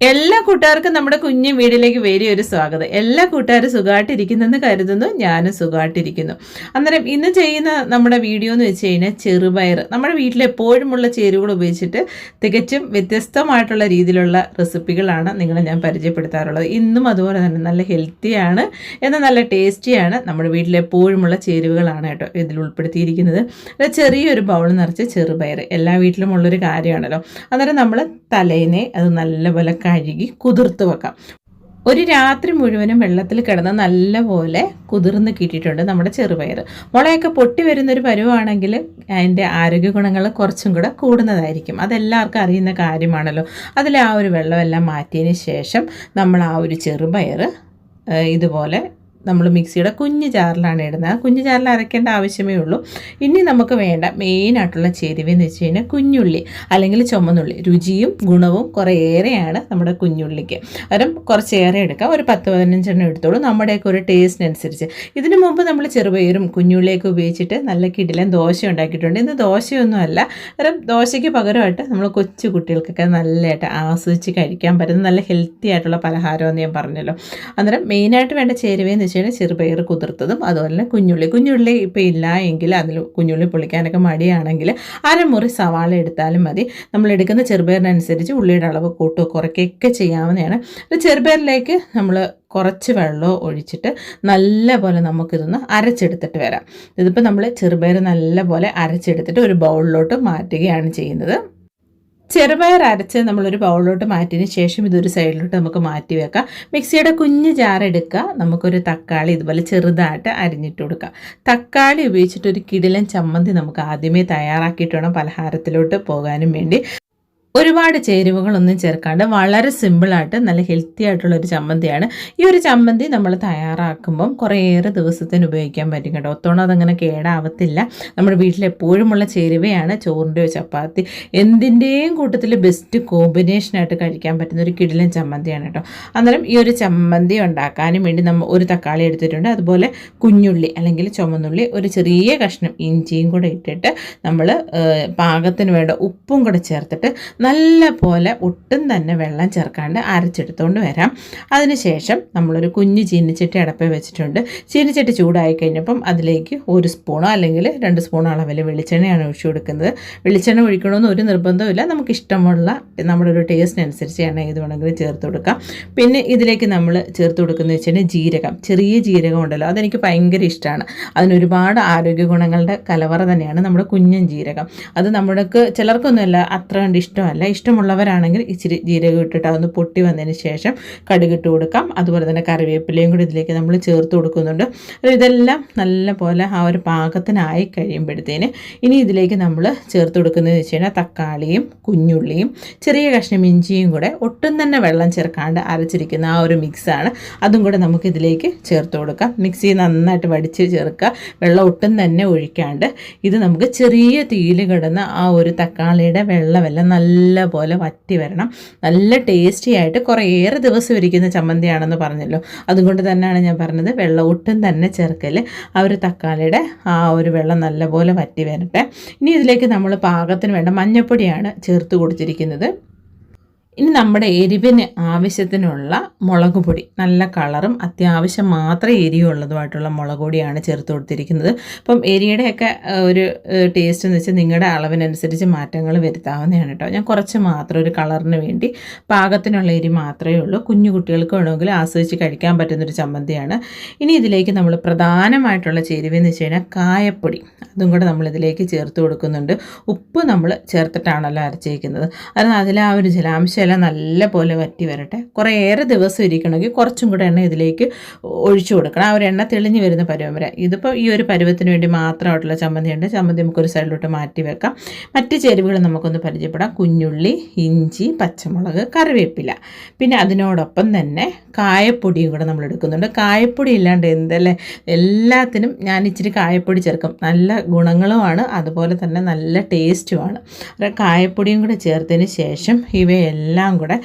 എല്ലാ കൂട്ടുകാർക്കും നമ്മുടെ കുഞ്ഞു വീടിലേക്ക് വേരി ഒരു സ്വാഗതം. എല്ലാ കൂട്ടുകാരും സുഖമായിട്ടിരിക്കുന്നെന്ന് കരുതുന്നു ഞാനും സുഖമായിട്ടിരിക്കുന്നു. അന്നേരം ഇന്ന് ചെയ്യുന്ന നമ്മുടെ വീഡിയോ എന്ന് വെച്ച് കഴിഞ്ഞാൽ ചെറുപയർ നമ്മുടെ വീട്ടിൽ എപ്പോഴുമുള്ള ചേരുവകൾ ഉപയോഗിച്ചിട്ട് തികച്ചും വ്യത്യസ്തമായിട്ടുള്ള രീതിയിലുള്ള റെസിപ്പികളാണ് നിങ്ങളെ ഞാൻ പരിചയപ്പെടുത്താറുള്ളത്. ഇന്നും അതുപോലെ തന്നെ നല്ല ഹെൽത്തിയാണ് എന്നാൽ നല്ല ടേസ്റ്റിയാണ് നമ്മുടെ വീട്ടിലെപ്പോഴുമുള്ള ചേരുവകളാണ് കേട്ടോ ഇതിൽ ഉൾപ്പെടുത്തിയിരിക്കുന്നത്. ചെറിയൊരു ബൗൾ നിറച്ച് ചെറുപയർ എല്ലാ വീട്ടിലും ഉള്ളൊരു കാര്യമാണല്ലോ. അന്നേരം നമ്മൾ തലേനെ അത് നല്ലപോലെ കഴുകി കുതിർത്ത് വെക്കാം. ഒരു രാത്രി മുഴുവനും വെള്ളത്തിൽ കിടന്ന് നല്ലപോലെ കുതിർന്ന് കിട്ടിയിട്ടുണ്ട് നമ്മുടെ ചെറുപയർ. മുളയൊക്കെ പൊട്ടി വരുന്നൊരു പരുവാണെങ്കിൽ അതിന്റെ ആരോഗ്യ ഗുണങ്ങൾ കുറച്ചും കൂടെ കൂടുന്നതായിരിക്കും. അതെല്ലാവർക്കും അറിയുന്ന കാര്യമാണല്ലോ. അതിൽ ആ ഒരു വെള്ളമെല്ലാം മാറ്റിയതിന് ശേഷം നമ്മൾ ആ ഒരു ചെറുപയർ ഇതുപോലെ നമ്മൾ മിക്സിയുടെ കുഞ്ഞു ജാറിലാണ് ഇടുന്നത്. ആ കുഞ്ഞു ജാറിൽ അരയ്ക്കേണ്ട ആവശ്യമേ ഉള്ളൂ. ഇനി നമുക്ക് വേണ്ട മെയിനായിട്ടുള്ള ചേരുവെന്ന് വെച്ച് കഴിഞ്ഞാൽ കുഞ്ഞുള്ളി അല്ലെങ്കിൽ ചുമന്നുള്ളി. രുചിയും ഗുണവും കുറേയേറെയാണ് നമ്മുടെ കുഞ്ഞുള്ളിക്ക്. അതും കുറച്ചേറെ എടുക്കാം. ഒരു പത്ത് പതിനഞ്ചെണ്ണം എടുത്തോളൂ. നമ്മുടെയൊക്കെ ഒരു ടേസ്റ്റിനനുസരിച്ച് ഇതിനു മുമ്പ് നമ്മൾ ചെറുപയറും കുഞ്ഞുള്ളിയൊക്കെ ഉപയോഗിച്ചിട്ട് നല്ല കിടിലൻ ദോശ ഉണ്ടാക്കിയിട്ടുണ്ട്. ഇത് ദോശയൊന്നുമല്ല അതും ദോശയ്ക്ക് പകരമായിട്ട് നമ്മൾ കൊച്ചു കുട്ടികൾക്കൊക്കെ നല്ലതായിട്ട് ആസ്വദിച്ച് കഴിക്കാൻ പറ്റുന്ന നല്ല ഹെൽത്തി ആയിട്ടുള്ള പലഹാരമെന്ന് ഞാൻ പറഞ്ഞല്ലോ. അന്നേരം മെയിനായിട്ട് വേണ്ട ചേരുവയെന്ന് വെച്ച് കഴിഞ്ഞാൽ ചെറുപയർ കുതിർത്തതും അതുപോലെ തന്നെ കുഞ്ഞുള്ളി. കുഞ്ഞുള്ളി ഇപ്പോൾ ഇല്ല എങ്കിൽ അതിൽ കുഞ്ഞുള്ളി പൊളിക്കാനൊക്കെ മടിയാണെങ്കിൽ അരമുറി സവാള എടുത്താലും മതി. നമ്മൾ എടുക്കുന്ന ചെറുപയറിനനുസരിച്ച് ഉള്ളിയുടെ അളവ് കൂട്ടുകയോ കുറയ്ക്കുകയൊക്കെ ചെയ്യാവുന്നതാണ്. ചെറുപയറിലേക്ക് നമ്മൾ കുറച്ച് വെള്ളം ഒഴിച്ചിട്ട് നല്ല പോലെ നമുക്കിതൊന്ന് അരച്ചെടുത്തിട്ട് വരാം. ഇതിപ്പോൾ നമ്മൾ ചെറുപയർ നല്ല പോലെ അരച്ചെടുത്തിട്ട് ഒരു ബൗളിലോട്ട് മാറ്റുകയാണ് ചെയ്യുന്നത്. ചെറുപയർ അരച്ച് നമ്മളൊരു ബൗളിലോട്ട് മാറ്റിയതിന് ശേഷം ഇതൊരു സൈഡിലോട്ട് നമുക്ക് മാറ്റി വെക്കാം. മിക്സിയുടെ കുഞ്ഞ് ജാർ എടുക്കുക. നമുക്കൊരു തക്കാളി ഇതുപോലെ ചെറുതായിട്ട് അരിഞ്ഞിട്ട് കൊടുക്കുക തക്കാളി ഉപയോഗിച്ചിട്ട് ഒരു കിടിലൻ ചമ്മന്തി നമുക്ക് ആദ്യമേ തയ്യാറാക്കിയിട്ട് വേണം പലഹാരത്തിലോട്ട് പോകാനും വേണ്ടി. ഒരുപാട് ചേരുവകളൊന്നും ചേർക്കാണ്ട് വളരെ സിമ്പിളായിട്ട് നല്ല ഹെൽത്തി ആയിട്ടുള്ള ഒരു ചമ്മന്തിയാണ്. ഈ ഒരു ചമ്മന്തി നമ്മൾ തയ്യാറാക്കുമ്പം കുറേയേറെ ദിവസത്തിന് ഉപയോഗിക്കാൻ പറ്റും കേട്ടോ. ഒത്തോണം അതങ്ങനെ കേടാവത്തില്ല. നമ്മുടെ വീട്ടിലെപ്പോഴുമുള്ള ചേരുവയാണ് ചോറിന്റെയോ ചപ്പാത്തി. എന്തിന്റെയും കൂട്ടത്തിൽ ബെസ്റ്റ് കോമ്പിനേഷനായിട്ട് കഴിക്കാൻ പറ്റുന്ന ഒരു കിടിലൻ ചമ്മന്തിയാണ് കേട്ടോ. അന്നേരം ഈ ഒരു ചമ്മന്തി ഉണ്ടാക്കാനും വേണ്ടി നമ്മൾ ഒരു തക്കാളി എടുത്തിട്ടുണ്ട്. അതുപോലെ കുഞ്ഞുള്ളി അല്ലെങ്കിൽ ചുമന്നുള്ളി ഒരു ചെറിയ കഷ്ണം ഇഞ്ചിയും കൂടെ ഇട്ടിട്ട് നമ്മൾ പാകത്തിന് വേണ്ട ഉപ്പും കൂടെ ചേർത്തിട്ട് നല്ല പോലെ ഒട്ടും തന്നെ വെള്ളം ചേർക്കാണ്ട് അരച്ചെടുത്തുകൊണ്ട് വരാം. അതിനുശേഷം നമ്മളൊരു കുഞ്ഞ് ചീനിച്ചട്ടി അടപ്പേ വെച്ചിട്ടുണ്ട്. ചീനിച്ചട്ടി ചൂടായി കഴിഞ്ഞപ്പം അതിലേക്ക് ഒരു സ്പൂണോ അല്ലെങ്കിൽ രണ്ട് സ്പൂണോ അളവിൽ വെളിച്ചെണ്ണയാണ് ഒഴിച്ചു കൊടുക്കുന്നത്. വെളിച്ചെണ്ണ ഒഴിക്കണമെന്ന് ഒരു നിർബന്ധമില്ല നമുക്ക് ഇഷ്ടമുള്ള നമ്മുടെ ഒരു ടേസ്റ്റിനനുസരിച്ച് എണ്ണ ഏത് വേണമെങ്കിലും ചേർത്ത് കൊടുക്കാം. പിന്നെ ഇതിലേക്ക് നമ്മൾ ചേർത്ത് കൊടുക്കുന്നത് വെച്ചിട്ടുണ്ടെങ്കിൽ ജീരകം. ചെറിയ ജീരകം ഉണ്ടല്ലോ അതെനിക്ക് ഭയങ്കര ഇഷ്ടമാണ് അതിനൊരുപാട് ആരോഗ്യ ഗുണങ്ങളുടെ കലവറ തന്നെയാണ് നമ്മുടെ കുഞ്ഞൻ ജീരകം. അത് നമ്മൾക്ക് ചിലർക്കൊന്നുമല്ല അത്ര കണ്ട് ഇഷ്ടമല്ല. നല്ല ഇഷ്ടമുള്ളവരാണെങ്കിൽ ഇച്ചിരി ജീരകം ഇട്ടിട്ട് അതൊന്ന് പൊട്ടി വന്നതിന് ശേഷം കടുകിട്ട് കൊടുക്കാം. അതുപോലെ തന്നെ കറിവേപ്പിലയും കൂടി ഇതിലേക്ക് നമ്മൾ ചേർത്ത് കൊടുക്കുന്നുണ്ട്. ഇതെല്ലാം നല്ല പോലെ ആ ഒരു പാകത്തിനായി കഴിയുമ്പോഴത്തേന് ഇനി ഇതിലേക്ക് നമ്മൾ ചേർത്ത് കൊടുക്കുന്നത് വെച്ച് കഴിഞ്ഞാൽ തക്കാളിയും കുഞ്ഞുള്ളിയും ചെറിയ കഷ്ണം ഇഞ്ചിയും കൂടെ ഒട്ടും തന്നെ വെള്ളം ചേർക്കാണ്ട് അരച്ചിരിക്കുന്ന ആ ഒരു മിക്സാണ് അതും കൂടെ നമുക്ക് ഇതിലേക്ക് ചേർത്ത് കൊടുക്കാം. മിക്സി നന്നായിട്ട് വടിച്ച് ചേർക്കുക. വെള്ളം ഒട്ടും തന്നെ ഒഴിക്കാണ്ട് ഇത് നമുക്ക് ചെറിയ തീയിൽ കിടന്ന ആ ഒരു തക്കാളിയുടെ വെള്ളമെല്ലാം നല്ല നല്ല പോലെ വറ്റി വരണം. നല്ല ടേസ്റ്റി ആയിട്ട് കുറേയേറെ ദിവസം ഇരിക്കുന്ന ചമ്മന്തിയാണെന്ന് പറഞ്ഞല്ലോ. അതുകൊണ്ട് തന്നെയാണ് ഞാൻ പറഞ്ഞത് വെള്ളം ഒട്ടും തന്നെ ചേർക്കൽ ആ ഒരു തക്കാളിയുടെ ആ ഒരു വെള്ളം നല്ലപോലെ വറ്റി വരട്ടെ. ഇനി ഇതിലേക്ക് നമ്മൾ പാകത്തിന് വേണ്ട മഞ്ഞൾപ്പൊടിയാണ് ചേർത്ത് കൊടുത്തിരിക്കുന്നത്. ഇനി നമ്മുടെ എരിവിന് ആവശ്യത്തിനുള്ള മുളക് പൊടി. നല്ല കളറും അത്യാവശ്യം മാത്രം എരിയുള്ളതുമായിട്ടുള്ള മുളക് പൊടിയാണ് ചേർത്ത് കൊടുത്തിരിക്കുന്നത്. അപ്പം എരിയുടെയൊക്കെ ഒരു ടേസ്റ്റ് എന്ന് വെച്ചാൽ നിങ്ങളുടെ അളവിനനുസരിച്ച് മാറ്റങ്ങൾ വരുത്താവുന്നതാണ് കേട്ടോ. ഞാൻ കുറച്ച് മാത്രം ഒരു കളറിന് വേണ്ടി പാകത്തിനുള്ള എരി മാത്രമേ ഉള്ളൂ. കുഞ്ഞു കുട്ടികൾക്ക് വേണമെങ്കിൽ ആസ്വദിച്ച് കഴിക്കാൻ പറ്റുന്നൊരു ചമ്മന്തിയാണ്. ഇനി ഇതിലേക്ക് നമ്മൾ പ്രധാനമായിട്ടുള്ള ചേരുവെന്ന് വെച്ച് കഴിഞ്ഞാൽ കായപ്പൊടി. അതും കൂടെ നമ്മളിതിലേക്ക് ചേർത്ത് കൊടുക്കുന്നുണ്ട്. ഉപ്പ് നമ്മൾ ചേർത്തിട്ടാണല്ലോ അരച്ചേക്കുന്നത്. അത് അതിൽ ആ ഒരു ജലാംശം ഇല നല്ല പോലെ വറ്റി വരട്ടെ. കുറേയേറെ ദിവസം ഇരിക്കണമെങ്കിൽ കുറച്ചും കൂടെ എണ്ണ ഇതിലേക്ക് ഒഴിച്ചു കൊടുക്കണം. ആ ഒരു എണ്ണ തെളിഞ്ഞു വരുന്ന പരുവം വരെ. ഇതിപ്പോൾ ഈ ഒരു പരുവത്തിന് വേണ്ടി മാത്രമായിട്ടുള്ള ചമ്മന്തി ഉണ്ട് ചമ്മന്തി നമുക്കൊരു സൈഡിലോട്ട് മാറ്റി വെക്കാം. മറ്റ് ചേരുവകൾ നമുക്കൊന്ന് പരിചയപ്പെടാം. കുഞ്ഞുള്ളി ഇഞ്ചി പച്ചമുളക് കറിവേപ്പില. പിന്നെ അതിനോടൊപ്പം തന്നെ കായപ്പൊടിയും കൂടെ നമ്മൾ എടുക്കുന്നുണ്ട്. കായപ്പൊടി ഇല്ലാണ്ട് എന്തല്ലേ? എല്ലാത്തിനും ഞാൻ ഇച്ചിരി കായപ്പൊടി ചേർക്കും. നല്ല ഗുണങ്ങളുമാണ്. അതുപോലെ തന്നെ നല്ല ടേസ്റ്റുമാണ്. കായപ്പൊടിയും കൂടെ ചേർത്തതിന് ശേഷം ഇവയെല്ലാം എല്ലാം കൂടെ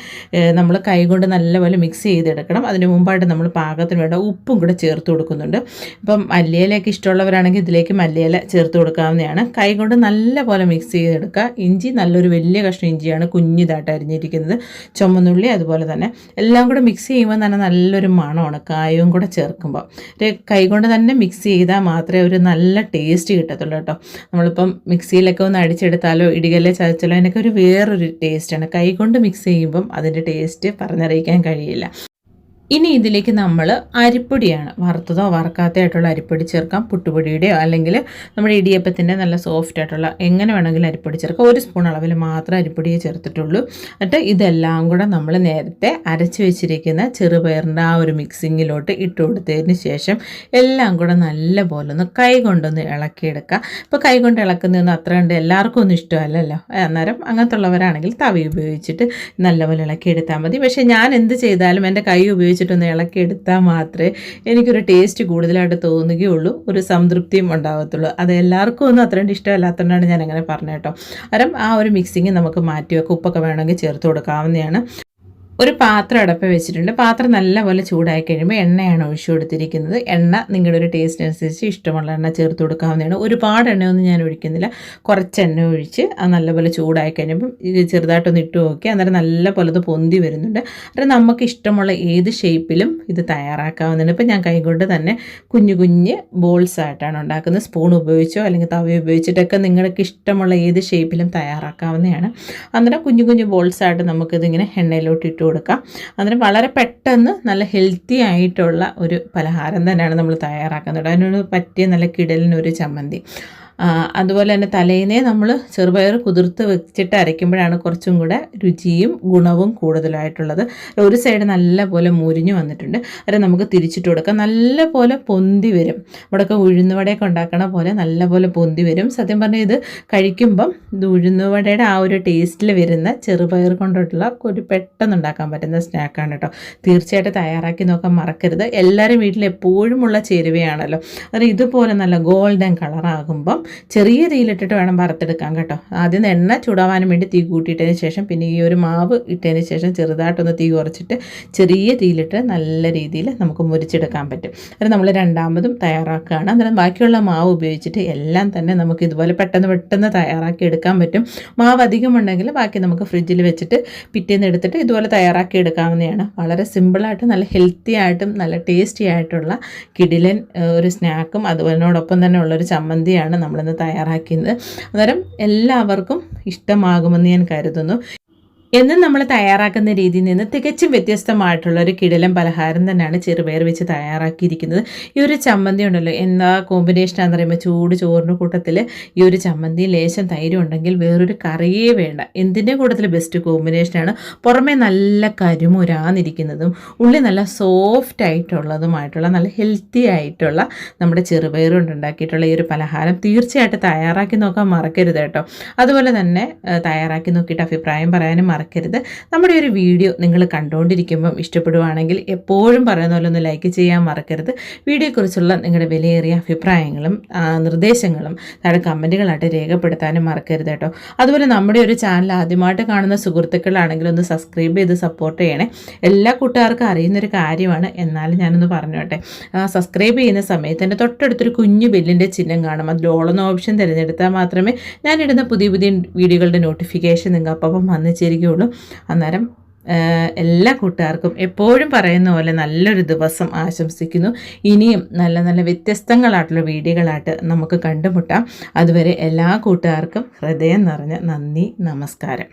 നമ്മൾ കൈകൊണ്ട് നല്ലപോലെ മിക്സ് ചെയ്തെടുക്കണം. അതിന് മുമ്പായിട്ട് നമ്മൾ പാകത്തിന് വേണ്ട ഉപ്പും കൂടെ ചേർത്ത് കൊടുക്കുന്നുണ്ട്. ഇപ്പം മല്ലിയിലയൊക്കെ ഇഷ്ടമുള്ളവരാണെങ്കിൽ ഇതിലേക്ക് മല്ലിയില ചേർത്ത് കൊടുക്കാവുന്നതാണ്. കൈകൊണ്ട് നല്ലപോലെ മിക്സ് ചെയ്തെടുക്കുക. ഇഞ്ചി നല്ലൊരു വലിയ കഷ്ണം ഇഞ്ചിയാണ് കുഞ്ഞിതായിട്ട് അരിഞ്ഞിരിക്കുന്നത്. ചുമന്നുള്ളി അതുപോലെ തന്നെ. എല്ലാം കൂടെ മിക്സ് ചെയ്യുമ്പോൾ തന്നെ നല്ലൊരു മണമാണ് കായവും കൂടെ ചേർക്കുമ്പോൾ. കൈകൊണ്ട് തന്നെ മിക്സ് ചെയ്താൽ മാത്രമേ ഒരു നല്ല ടേസ്റ്റ് കിട്ടത്തുള്ളൂ കേട്ടോ. നമ്മളിപ്പം മിക്സിയിലൊക്കെ ഒന്ന് അടിച്ചെടുത്താലോ ഇടികല്ലെ ചതച്ചാലോ അതിനൊക്കെ ഒരു വേറൊരു ടേസ്റ്റാണ് കൈ കൊണ്ട് ചെയ്യുമ്പം അതിന്റെ ടേസ്റ്റ് പറഞ്ഞറിയിക്കാൻ കഴിയില്ല. ഇനി ഇതിലേക്ക് നമ്മൾ അരിപ്പൊടിയാണ് വറുത്തതോ വറക്കാത്തതായിട്ടുള്ള അരിപ്പൊടി ചേർക്കാം. പുട്ടുപൊടിയുടെയോ അല്ലെങ്കിൽ നമ്മുടെ ഇടിയപ്പത്തിന്റെ നല്ല സോഫ്റ്റ് ആയിട്ടുള്ള എങ്ങനെ വേണമെങ്കിലും അരിപ്പൊടി ചേർക്കാം. ഒരു സ്പൂൺ അളവിൽ മാത്രം അരിപ്പൊടിയെ ചേർത്തിട്ടുള്ളൂ. എന്നിട്ട് ഇതെല്ലാം കൂടെ നമ്മൾ നേരത്തെ അരച്ച് വെച്ചിരിക്കുന്ന ചെറുപയറിന്റെ ആ ഒരു മിക്സിങ്ങിലോട്ട് ഇട്ട് കൊടുത്തതിന് ശേഷം എല്ലാം കൂടെ നല്ല പോലെ ഒന്ന് കൈ കൊണ്ടൊന്ന് ഇളക്കിയെടുക്കുക ഇപ്പോൾ കൈ കൊണ്ട് ഇളക്കുന്നതൊന്നും അത്ര കണ്ട് എല്ലാവർക്കും ഒന്നും ഇഷ്ടമല്ലല്ലോ. അന്നേരം അങ്ങനത്തെ ഉള്ളവരാണെങ്കിൽ തവി ഉപയോഗിച്ചിട്ട് നല്ലപോലെ ഇളക്കിയെടുത്താൽ മതി. പക്ഷേ ഞാൻ എന്ത് ചെയ്താലും എന്റെ കൈ ഉപയോഗിച്ച് വെച്ചിട്ടൊന്ന് ഇളക്കി എടുത്താൽ മാത്രമേ എനിക്കൊരു ടേസ്റ്റ് കൂടുതലായിട്ട് തോന്നുകയുള്ളൂ. ഒരു സംതൃപ്തിയും ഉണ്ടാകത്തുള്ളൂ അത് എല്ലാവർക്കും ഒന്നും അത്രയും ഇഷ്ടമല്ലാത്തതുകൊണ്ടാണ് ഞാൻ അങ്ങനെ പറഞ്ഞത് കേട്ടോ. അരം ആ ഒരു മിക്സിങ് നമുക്ക് മാറ്റി വെക്കാം ഉപ്പൊക്കെ വേണമെങ്കിൽ ചേർത്ത് കൊടുക്കാവുന്നതാണ്. ഒരു പാത്രം അടപ്പ് വെച്ചിട്ടുണ്ട്. പാത്രം നല്ലപോലെ ചൂടായി കഴിയുമ്പോൾ എണ്ണയാണ് ഒഴിച്ചു കൊടുത്തിരിക്കുന്നത്. എണ്ണ നിങ്ങളുടെ ഒരു ടേസ്റ്റ് അനുസരിച്ച് ഇഷ്ടമുള്ള എണ്ണ ചേർത്ത് കൊടുക്കാവുന്നതാണ്. ഒരുപാട് എണ്ണയൊന്നും ഞാൻ ഒഴിക്കുന്നില്ല. കുറച്ച് എണ്ണ ഒഴിച്ച് അത് നല്ലപോലെ ചൂടായി കഴിയുമ്പം ചെറുതായിട്ടൊന്ന് ഇട്ട് നോക്കി അന്നേരം നല്ലപോലെ അത് പൊന്തി വരുന്നുണ്ട്. അത് നമുക്ക് ഇഷ്ടമുള്ള ഏത് ഷേപ്പിലും ഇത് തയ്യാറാക്കാവുന്നതാണ്. ഇപ്പം ഞാൻ കൈകൊണ്ട് തന്നെ കുഞ്ഞു കുഞ്ഞ് ബോൾസ് ആയിട്ടാണ് ഉണ്ടാക്കുന്നത്. സ്പൂൺ ഉപയോഗിച്ചോ അല്ലെങ്കിൽ തവ ഉപയോഗിച്ചിട്ടൊക്കെ നിങ്ങൾക്ക് ഇഷ്ടമുള്ള ഏത് ഷേപ്പിലും തയ്യാറാക്കാവുന്നതാണ്. അന്നേരം കുഞ്ഞു കുഞ്ഞു ബോൾസ് ആയിട്ട് നമുക്കിതിങ്ങനെ എണ്ണയിലോട്ട് ഇട്ട് കൊടുക്കാം. അന്നേരം വളരെ പെട്ടെന്ന് നല്ല ഹെൽത്തി ആയിട്ടുള്ള ഒരു പലഹാരം തന്നെയാണ് നമ്മൾ തയ്യാറാക്കുന്നത്. അതിനോട് പറ്റിയ നല്ല കിടലിനൊരു ചമ്മന്തി. അതുപോലെ തന്നെ തലേന്നേ നമ്മൾ ചെറുപയർ കുതിർത്ത് വെച്ചിട്ട് അരയ്ക്കുമ്പോഴാണ് കുറച്ചും കൂടെ രുചിയും ഗുണവും കൂടുതലായിട്ടുള്ളത്. ഒരു സൈഡ് നല്ല പോലെ മുരിഞ്ഞു വന്നിട്ടുണ്ട്. അത് നമുക്ക് തിരിച്ചിട്ട് കൊടുക്കാം. നല്ല പോലെ പൊന്തി വരും. ഇവിടെയൊക്കെ ഉഴുന്നുവടയൊക്കെ ഉണ്ടാക്കണ പോലെ നല്ല പോലെ പൊന്തി വരും. സത്യം പറഞ്ഞാൽ ഇത് കഴിക്കുമ്പം ഇത് ഉഴുന്നുവടയുടെ ആ ഒരു ടേസ്റ്റിൽ വരുന്ന ചെറുപയർ കൊണ്ടുള്ള ഒരു പെട്ടെന്ന് ഉണ്ടാക്കാൻ പറ്റുന്ന സ്നാക്കാണ് കേട്ടോ തീർച്ചയായിട്ടും തയ്യാറാക്കി നോക്കാൻ മറക്കരുത്. എല്ലാവരും വീട്ടിൽ എപ്പോഴുമുള്ള ചേരുവയാണല്ലോ. അത് ഇതുപോലെ നല്ല ഗോൾഡൻ കളറാകുമ്പം ചെറിയ തീയിലിട്ടിട്ട് വേണം വറുത്തെടുക്കാൻ കേട്ടോ. ആദ്യം എണ്ണ ചൂടാവാനും വേണ്ടി തീ കൂട്ടിയിട്ടതിന് ശേഷം പിന്നെ ഈ ഒരു മാവ് ഇട്ടതിന് ശേഷം ചെറുതായിട്ടൊന്ന് തീ കുറച്ചിട്ട് ചെറിയ തീയിലിട്ട് നല്ല രീതിയിൽ നമുക്ക് മുരിച്ചെടുക്കാൻ പറ്റും. അത് നമ്മൾ രണ്ടാമതും തയ്യാറാക്കുകയാണ്. അന്നേരം ബാക്കിയുള്ള മാവ് ഉപയോഗിച്ചിട്ട് എല്ലാം തന്നെ നമുക്ക് ഇതുപോലെ പെട്ടെന്ന് പെട്ടെന്ന് തയ്യാറാക്കി എടുക്കാൻ പറ്റും. മാവ് അധികം ഉണ്ടെങ്കിൽ ബാക്കി നമുക്ക് ഫ്രിഡ്ജിൽ വെച്ചിട്ട് പിറ്റേന്ന് എടുത്തിട്ട് ഇതുപോലെ തയ്യാറാക്കി എടുക്കാവുന്നതാണ്. വളരെ സിമ്പിളായിട്ട് നല്ല ഹെൽത്തി ആയിട്ടും നല്ല ടേസ്റ്റി ആയിട്ടുള്ള കിടിലൻ ഒരു സ്നാക്കും അതുപോലിനോടൊപ്പം തന്നെ ഉള്ളൊരു ചമ്മന്തിയാണ് നമ്മൾ നമ്മളിന്ന് തയ്യാറാക്കിയത് അന്നേരം എല്ലാവർക്കും ഇഷ്ടമാകുമെന്ന് ഞാൻ കരുതുന്നു. എന്നും നമ്മൾ തയ്യാറാക്കുന്ന രീതിയിൽ നിന്ന് തികച്ചും വ്യത്യസ്തമായിട്ടുള്ള ഒരു കിടലം പലഹാരം തന്നെയാണ് ചെറുപയർ വെച്ച് തയ്യാറാക്കിയിരിക്കുന്നത്. ഈ ഒരു ചമ്മന്തി ഉണ്ടല്ലോ എന്താ കോമ്പിനേഷൻ ആണെന്ന് പറയുമ്പോൾ ചൂട് ചോറിന്റെ കൂട്ടത്തിൽ ഈ ഒരു ചമ്മന്തി ലേശം തൈര് ഉണ്ടെങ്കിൽ വേറൊരു കറിയേ വേണ്ട. എന്തിന്റെ കൂട്ടത്തിൽ ബെസ്റ്റ് കോമ്പിനേഷനാണ് പുറമേ നല്ല കരുമുരാന്നിരിക്കുന്നതും ഉള്ളി നല്ല സോഫ്റ്റ് ആയിട്ടുള്ളതുമായിട്ടുള്ള നല്ല ഹെൽത്തി ആയിട്ടുള്ള നമ്മുടെ ചെറുപയർ കൊണ്ടുണ്ടാക്കിയിട്ടുള്ള ഈ ഒരു പലഹാരം തീർച്ചയായിട്ടും തയ്യാറാക്കി നോക്കാൻ മറക്കരുത് കേട്ടോ. അതുപോലെ തന്നെ തയ്യാറാക്കി നോക്കിയിട്ട് അഭിപ്രായം പറയാനും മറക്കരുത്. നമ്മുടെ ഒരു വീഡിയോ നിങ്ങൾ കണ്ടുകൊണ്ടിരിക്കുമ്പം ഇഷ്ടപ്പെടുവാണെങ്കിൽ എപ്പോഴും പറയുന്ന പോലെ ഒന്ന് ലൈക്ക് ചെയ്യാൻ മറക്കരുത്. വീഡിയോയെക്കുറിച്ചുള്ള നിങ്ങളുടെ വിലയേറിയ അഭിപ്രായങ്ങളും നിർദ്ദേശങ്ങളും താഴെ കമന്റുകളായിട്ട് രേഖപ്പെടുത്താനും മറക്കരുത് കേട്ടോ. അതുപോലെ നമ്മുടെ ഒരു ചാനൽ ആദ്യമായിട്ട് കാണുന്ന സുഹൃത്തുക്കളാണെങ്കിൽ ഒന്ന് സബ്സ്ക്രൈബ് ചെയ്ത് സപ്പോർട്ട് ചെയ്യണേ. എല്ലാ കൂട്ടുകാർക്കും അറിയുന്നൊരു കാര്യമാണ്. എന്നാലും ഞാനൊന്ന് പറഞ്ഞോട്ടെ സബ്സ്ക്രൈബ് ചെയ്യുന്ന സമയത്ത് എന്റെ തൊട്ടടുത്തൊരു കുഞ്ഞു ബെല്ലിന്റെ ചിഹ്നം കാണും അതിൽ ഓളെന്ന ഓപ്ഷൻ തിരഞ്ഞെടുത്താൽ മാത്രമേ ഞാനിടുന്ന പുതിയ പുതിയ വീഡിയോകളുടെ നോട്ടിഫിക്കേഷൻ നിങ്ങൾക്ക് അപ്പം വന്നു ഉള്ളൂ. അന്നേരം എല്ലാ കൂട്ടുകാർക്കും എപ്പോഴും പറയുന്ന പോലെ നല്ലൊരു ദിവസം ആശംസിക്കുന്നു. ഇനിയും നല്ല നല്ല വ്യത്യസ്തങ്ങളായിട്ടുള്ള വീഡിയോകളായിട്ട് നമുക്ക് കണ്ടുമുട്ടാം. അതുവരെ എല്ലാ കൂട്ടുകാർക്കും ഹൃദയം നിറഞ്ഞ നന്ദി നമസ്കാരം.